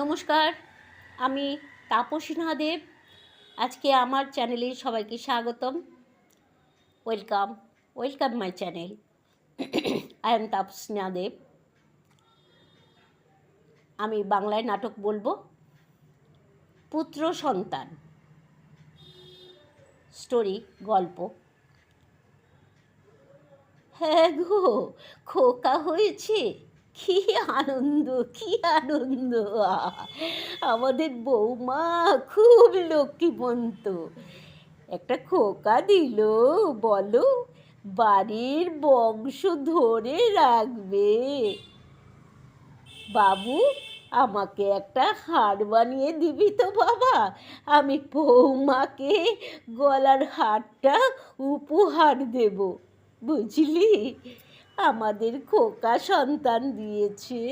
নমস্কার, আমি তাপসী দেব আজকে আমার চ্যানেলে সবাইকে স্বাগতম। Welcome welcome my channel. I am Tapasina Deb আমি বাংলায় নাটক বলব, পুত্র সন্তান স্টোরি গল্প। হ্যাঁ গো, খোকা হয়েছে। কি আনন্দ কি আনন্দ? আমাদের বৌমা খুব লক্ষ্মীবন্ত একটা খোকা দিল, বলো, বাড়ির বংশ ধরে রাখবে। বাবু, আমাকে একটা হার বানিয়ে দিবি তো বাবা। আমি বৌমাকে গলার হারটা উপহার দেব, বুঝলি? আমাদের খোকা সন্তান দিয়েছে।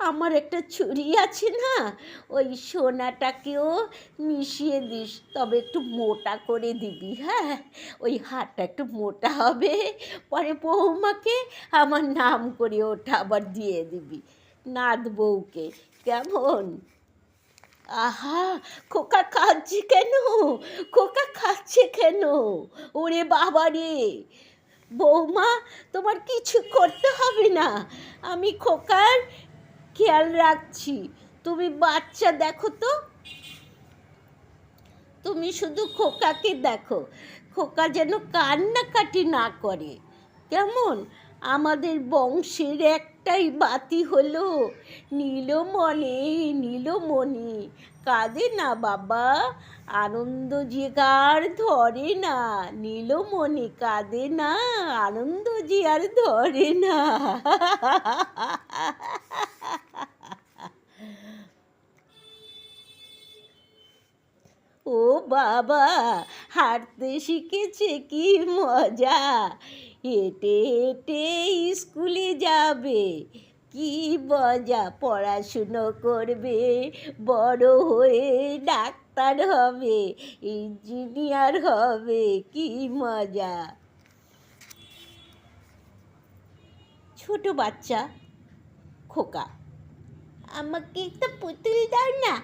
আমার একটা ছুরি আছে না, ওই সোনাটাকেও মিশিয়ে দিস, তবে একটু মোটা করে দিবি হ্যাঁ? ওই হারটা একটু মোটা হবে, পরে বৌমাকে আমার নাম করে ওটা আবার দিয়ে দিবি। নাদ বউকে, কেমন? আহা, খোকা খাচ্ছে কেন? খোকা খাচ্ছে কেন? ওরে বাবা রে বৌমা, তোমার কিছু করতে হবে না। আমি খোকার খেয়াল রাখছি। তুমি বাচ্চা দেখো তো। তুমি শুধু খোকাকে দেখো। খোকা যেন কান্নাকাটি না করে। কেমন? আমাদের বংশের একটাই বাতি হলো। নীলমণি নীলমণি। কাঁদে না বাবা। আনন্দ যে আর ধরে না নীলমণি কাঁদে না, আনন্দ যে আর ধরে না। ও বাবা, হাঁটতে শিখেছে কি মজা। হেঁটে হেঁটে স্কুলে যাবে। কি মজা পড়াশুনো করবে? বড় হয়ে ডাক্তার হবে, ইঞ্জিনিয়ার হবে, কি মজা। ছোট বাচ্চা, খোকা, আমাকে একটা পুতুল দাও না।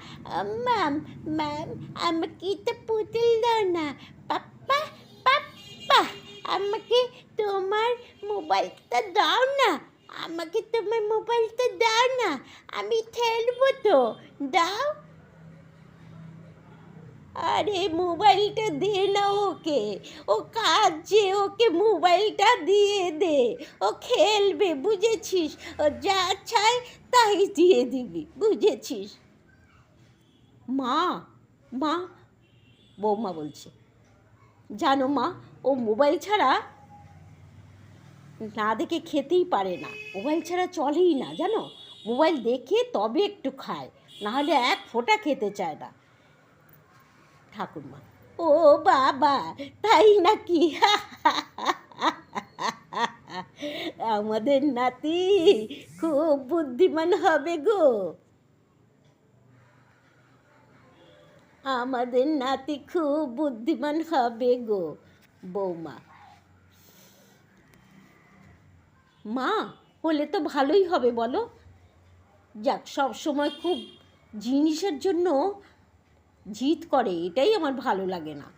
ম্যাম ম্যাম আমাকে একটা পুতুল দাও না। পাপ্পা পাপ্পা, আমাকে তোমার মোবাইলটা দাও না। আমাকে তোমার মোবাইলটা দাও না, আমি খেলব তো, দাও। আরে মোবাইলটা দে না ওকে, ও কাজে ওকে মোবাইলটা দিয়ে দে, ও খেলবে, বুঝেছিস? ও যা চায় তাই দিয়ে দিবি, বুঝেছিস? মা মা, বৌমা বলছে। জানো মা, ও মোবাইল ছাড়া না দেখে খেতেই পারে না। মোবাইল ছাড়া চলেই না, জানো? মোবাইল দেখে তবে একটু খায়, নাহলে এক ফোঁটা খেতে চায় না। ঠাকুরমা, ও বাবা, তাই নাকি? আমাদের নাতি খুব বুদ্ধিমান হবে গো। আমাদের নাতি খুব বুদ্ধিমান হবে গো। বৌমা মা, হলে তো ভালোই হবে বলো। যাক, সব সময় খুব জিনিসের জন্য জিত করে, এটাই আমার ভালো লাগে না।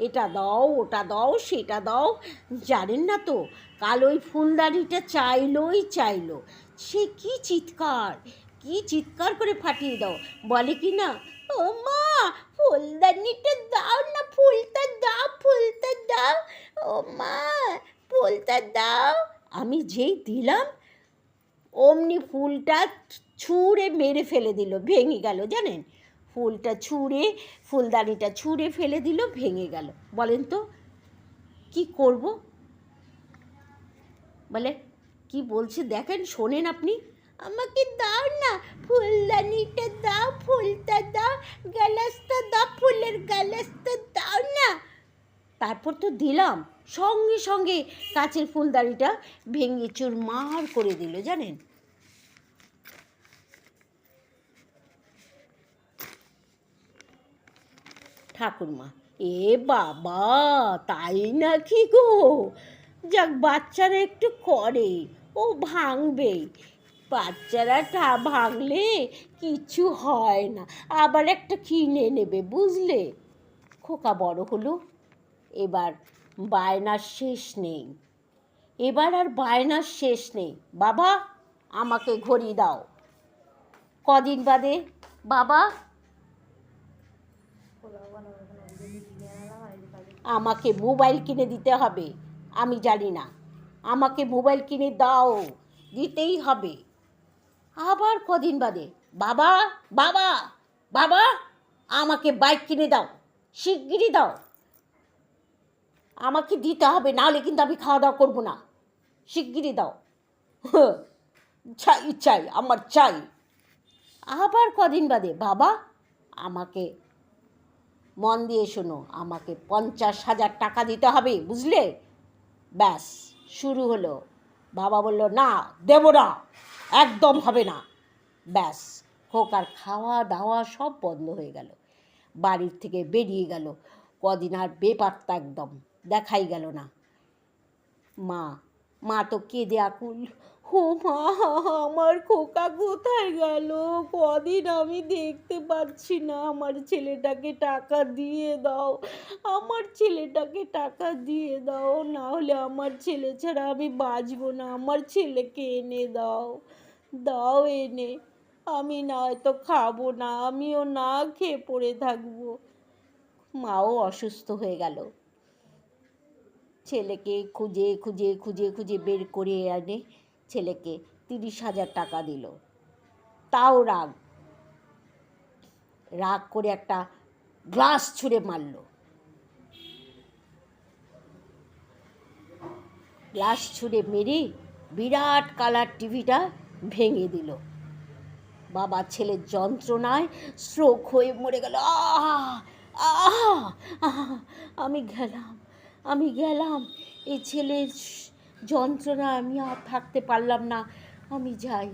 এটা দাও, ওটা দাও, সেটা দাও, জানেন না তো, কাল ওই ফুলদানিটা চাইলোই চাইলো। সে কি চিৎকার কি চিৎকার করে ফাটিয়ে দাও, বলে কি না? ও মা, ফুলদানিটা দাও না, ফুলটা দাও ফুলটা দাও। ও মা, ফুলটা দাও। আমি যেই দিলাম, অমনি ফুলটা ছুঁড়ে মেরে ফেলে দিল, ভেঙে গেল, জানেন? ফুলটা ছুঁড়ে, ফুলদানিটা ছুঁড়ে ফেলে দিল, ভেঙে গেল। বলেন তো, কি করব? বলে, কি বলছে দেখেন, শোনেন আপনি। আমাকে দাও না, ফুলদানিটা দাও, ফুলটা দাও, গ্যালাসটা দাও না তারপর তো দিলাম। সঙ্গে সঙ্গে কাচের ফুলদানিটা ভেঙে চুরমার করে দিল, জানেন? ঠাকুরমা, এ বাবা, তাই নাকি গো? যাক, বাচ্চারা একটু করে, ও ভাঙবে বাচ্চারা টা ভাঙলে কিছু হয় না, আবার একটা কিনে নেবে, বুঝলে? খোকা বড় হলো। এবার বায়নার শেষ নেই। এবার আর বায়নার শেষ নেই। বাবা, আমাকে ঘড়ি দাও। কদিন বাদে? বাবা? আমাকে মোবাইল কিনে দিতে হবে। আমি জানি না। আমাকে মোবাইল কিনে দাও। দিতেই হবে। আবার কদিন বাদে? বাবা বাবা বাবা, আমাকে বাইক কিনে দাও। শিগগিরই দাও। আমাকে দিতে হবে, নাহলে কিন্তু আমি খাওয়া দাওয়া করব না। শিগগিরই দাও। চাই চাই, আমার চাই। আবার কদিন বাদে, বাবা, আমাকে মন দিয়ে শোনো, আমাকে পঞ্চাশ হাজার টাকা দিতে হবে, বুঝলে? ব্যাস, শুরু হলো। বাবা বলল, না, দেব না, একদম হবে না। ব্যাস, হোক, আর খাওয়া দাওয়া সব বন্ধ হয়ে গেল। বাড়ির থেকে বেরিয়ে গেল। কদিন আর বেপাত্তা একদম। দেখাই গেল না। মা মা তো কেঁদে আকুল, ও মা, আমার খোকা কোথায় গেল? কদিন আমি দেখতে পাচ্ছি না। আমার ছেলেটাকে টাকা দিয়ে দাও, আমার ছেলেটাকে টাকা দিয়ে দাও, না হলে আমার ছেলে ছাড়া আমি বাঁচবো না। আমার ছেলেকে এনে দাও দাও এনে। আমি না হয়তো খাব না, আমিও না খেয়ে পড়ে থাকব। মাও অসুস্থ হয়ে গেল। ছেলেকে খুঁজে খুঁজে খুঁজে খুঁজে বের করে এনে ছেলেকে তিরিশ হাজার টাকা দিল। তাও রাগ। রাগ করে একটা গ্লাস ছুঁড়ে মারল। গ্লাস ছুঁড়ে মেরে বিরাট কালার টিভিটা ভেঙে দিল। বাবা ছেলের যন্ত্রণায় স্ট্রোক হয়ে মরে গেল। আহ আহ! আমি গেলাম। আমি গেলাম, এই ছেলের যন্ত্রণা আমি আর থাকতে পারলাম না। আমি যাই,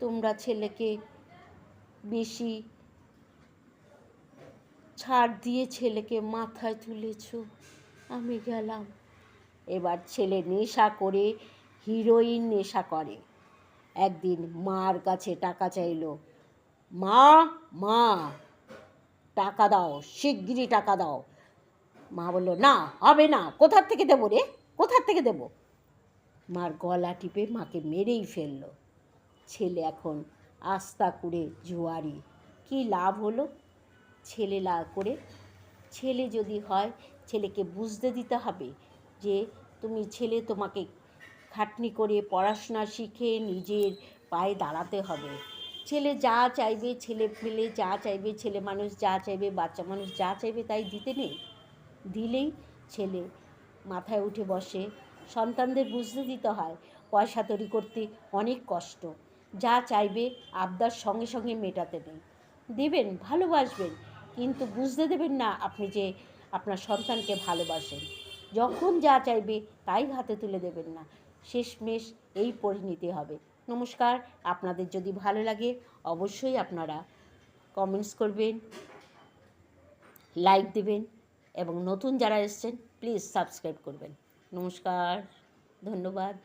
তোমরা ছেলেকে বেশি ছাড় দিয়ে ছেলেকে মাথায় তুলেছ। আমি গেলাম। এবার ছেলে নেশা করে, হিরোইন নেশা করে। একদিন মার কাছে টাকা চাইলো। মা মা, টাকা দাও, শিগগিরই টাকা দাও। মা বলল, না, হবে না, কোথার থেকে দেবো রে? কোথার থেকে দেবো? মার গলা টিপে মাকে মেরেই ফেলল। ছেলে এখন আস্তা করে জুয়ারি। কি লাভ হলো? ছেলে লাভ করে, ছেলে যদি হয়, ছেলেকে বুঝতে দিতে হবে যে তুমি ছেলে, তোমাকে খাটনি করে পড়াশোনা শিখে নিজের পায়ে দাঁড়াতে হবে। ছেলে যা চাইবে, ছেলে পেলে যা চাইবে, ছেলে মানুষ যা চাইবে, বাচ্চা মানুষ যা চাইবে, তাই দিতে নেই। দিলেই ছেলে মাথায় উঠে বসে। সন্তানদের বুঝতে দিতে হয়, পয়সা তৈরি করতে অনেক কষ্ট। যা চাইবে আবদার সঙ্গে সঙ্গে মেটাতে নেই দেবেন, ভালোবাসবেন, কিন্তু বুঝতে দেবেন না আপনি যে আপনার সন্তানকে ভালোবাসেন। যখন যা চাইবে তাই হাতে তুলে দেবেন না। শেষমেশ এই পরিণতি হবে। নমস্কার, আপনাদের যদি ভালো লাগে অবশ্যই আপনারা কমেন্টস করবেন, লাইক দেবেন। এবং নতুন যারা এসছেন প্লিজ সাবস্ক্রাইব করবেন। নমস্কার ধন্যবাদ।